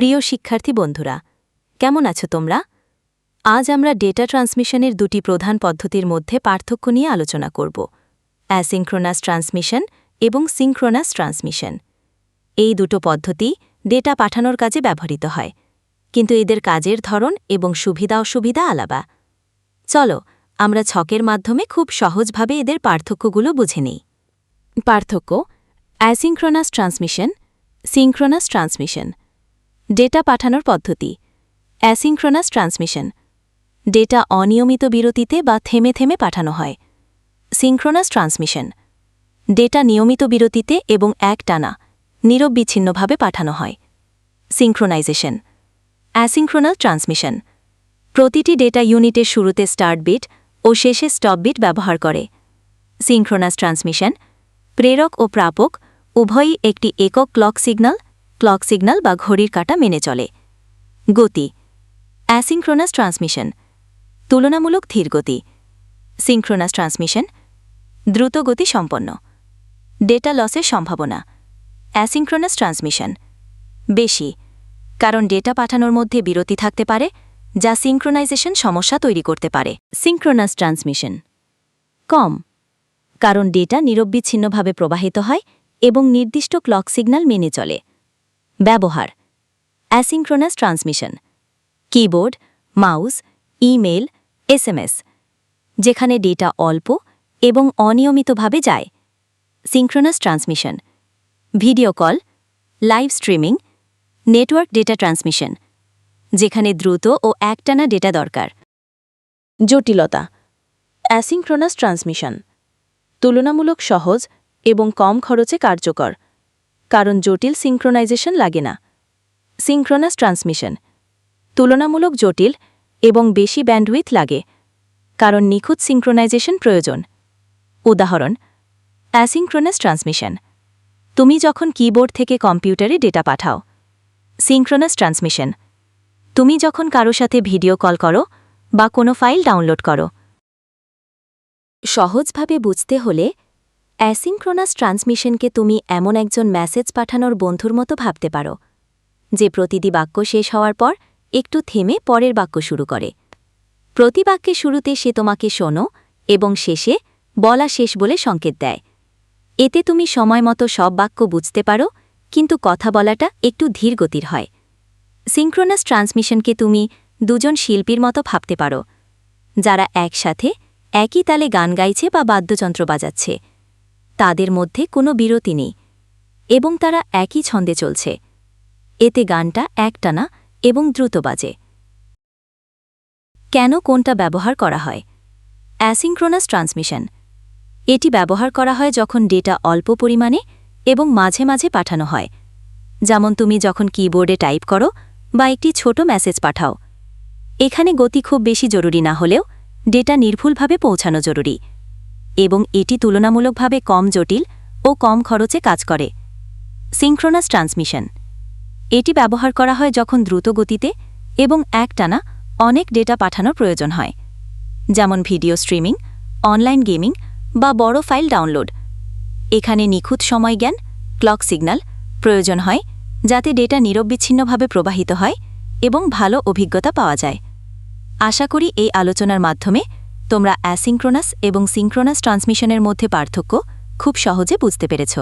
প্রিয় শিক্ষার্থী বন্ধুরা, কেমন আছো তোমরা? আজ আমরা ডেটা ট্রান্সমিশনের দুটি প্রধান পদ্ধতির মধ্যে পার্থক্য নিয়ে আলোচনা করব অ্যাসিঙ্ক্রোনাস ট্রান্সমিশন এবং সিঙ্ক্রোনাস ট্রান্সমিশন। এই দুটো পদ্ধতি ডেটা পাঠানোর কাজে ব্যবহৃত হয়, কিন্তু এদের কাজের ধরন এবং সুবিধা অসুবিধা আলাদা। চলো, আমরা ছকের মাধ্যমে খুব সহজভাবে এদের পার্থক্যগুলো বুঝে নিই। পার্থক্য asynchronous transmission synchronous transmission. Data পাঠানোর পদ্ধতি। Asynchronous transmission. ডেটা অনিয়মিত বিরতিতে বা থেমে থেমে পাঠানো হয়। Synchronous transmission. ডেটা নিয়মিত বিরতিতে এবং এক টানা নিরববিচ্ছিন্নভাবে পাঠানো হয়। Synchronization asynchronous transmission. প্রতিটি ডেটা ইউনিটের শুরুতে স্টার্ট বিট ও শেষে স্টপ বিট ব্যবহার করে। Synchronous transmission. প্রেরক ও প্রাপক উভয়ই একটি একক ক্লক সিগন্যাল ক্লক সিগন্যাল বা ঘড়ির কাঁটা মেনে চলে। গতি অ্যাসিঙ্ক্রোনাস ট্রান্সমিশন, তুলনামূলক ধীর গতি সিঙ্ক্রোনাস ট্রান্সমিশন, দ্রুত গতি সম্পন্ন, ডেটা লসের সম্ভাবনা অ্যাসিঙ্ক্রোনাস ট্রান্সমিশন, বেশি, কারণ ডেটা পাঠানোর মধ্যে বিরতি থাকতে পারে, যা সিঙ্ক্রোনাইজেশন সমস্যা তৈরি করতে পারে। সিঙ্ক্রোনাস ট্রান্সমিশন, কম, কারণ ডেটা নিরববিচ্ছিন্নভাবে প্রবাহিত হয় এবং নির্দিষ্ট ক্লক সিগন্যাল মেনে চলে। ব্যবহার। Asynchronous transmission keyboard mouse email SMS যেখানে ডেটা অল্প এবং অনিয়মিতভাবে যায়। Synchronous transmission video call live streaming network data transmission যেখানে দ্রুত ও একটানা ডেটা দরকার। জটিলতা. অ্যাসিঙ্ক্রোনাস ট্রান্সমিশন তুলনামূলক সহজ এবং কম খরচে কার্যকর। কারণ জটিল সিঙ্ক্রোনাইজেশন লাগে না। Synchronous transmission. তুলনামূলক জটিল এবং বেশি ব্যান্ডউইথ লাগে, কারণ নিখুঁত সিঙ্ক্রোনাইজেশন প্রয়োজন। উদাহরণ, অ্যাসিঙ্ক্রোনাস ট্রান্সমিশন। তুমি যখন কিবোর্ড থেকে কম্পিউটারে ডেটা পাঠাও, সিঙ্ক্রোনাস ট্রান্সমিশন। তুমি যখন কারও সাথে ভিডিও কল করো বা কোনো ফাইল ডাউনলোড করো। সহজভাবে বুঝতে হলে অ্যাসিঙ্ক্রোনাস ট্রান্সমিশনকে তুমি এমন একজন মেসেজ পাঠানোর বন্ধুর মতো ভাবতে পারো, যে প্রতিটি বাক্য শেষ হওয়ার পর একটু থেমে পরের বাক্য শুরু করে। প্রতি বাক্যে শুরুতে সে তোমাকে শোনো এবং শেষে বলা শেষ বলে সংকেত দেয়। এতে তুমি সময় মতো সব বাক্য বুঝতে পারো, কিন্তু কথা বলাটা একটু ধীর গতির হয়। সিঙ্ক্রোনাস ট্রান্সমিশনকে তুমি দুজন শিল্পীর মতো ভাবতে পারো, যারা একসাথে একই তালে গান গাইছে বা বাদ্যযন্ত্র বাজাচ্ছে। তাদের মধ্যে কোনো বিরতি নেই এবং তারা একই ছন্দে চলছে। এতে গানটা একটানা এবং দ্রুত বাজে। কেন কোনটা ব্যবহার করা হয়? Asynchronous transmission. এটি ব্যবহার করা হয় যখন ডেটা অল্প পরিমাণে এবং মাঝে মাঝে পাঠানো হয়। যেমন তুমি যখন কিবোর্ডে টাইপ করো বা একটি ছোট মেসেজ পাঠাও। এখানে গতি খুব বেশি জরুরি না হলেও ডেটা নির্ভুলভাবে পৌঁছানো জরুরি। এবং এটি তুলনামূলকভাবে কম জটিল ও কম খরচে কাজ করে। Synchronous transmission. এটি ব্যবহার করা হয় যখন দ্রুত গতিতে এবং একটানা অনেক ডেটা পাঠানোর প্রয়োজন হয়। যেমন ভিডিও স্ট্রিমিং, অনলাইন গেমিং বা বড় ফাইল ডাউনলোড। এখানে নিখুঁত সময় জ্ঞান, ক্লক সিগন্যাল প্রয়োজন হয় যাতে ডেটা নিরববিচ্ছিন্নভাবে প্রবাহিত হয় এবং ভালো অভিজ্ঞতা পাওয়া যায়। আশা করি এই আলোচনার মাধ্যমে তোমরা অ্যাসিঙ্ক্রোনাস এবং সিঙ্ক্রোনাস ট্রান্সমিশনের মধ্যে পার্থক্য খুব সহজে বুঝতে পেরেছ।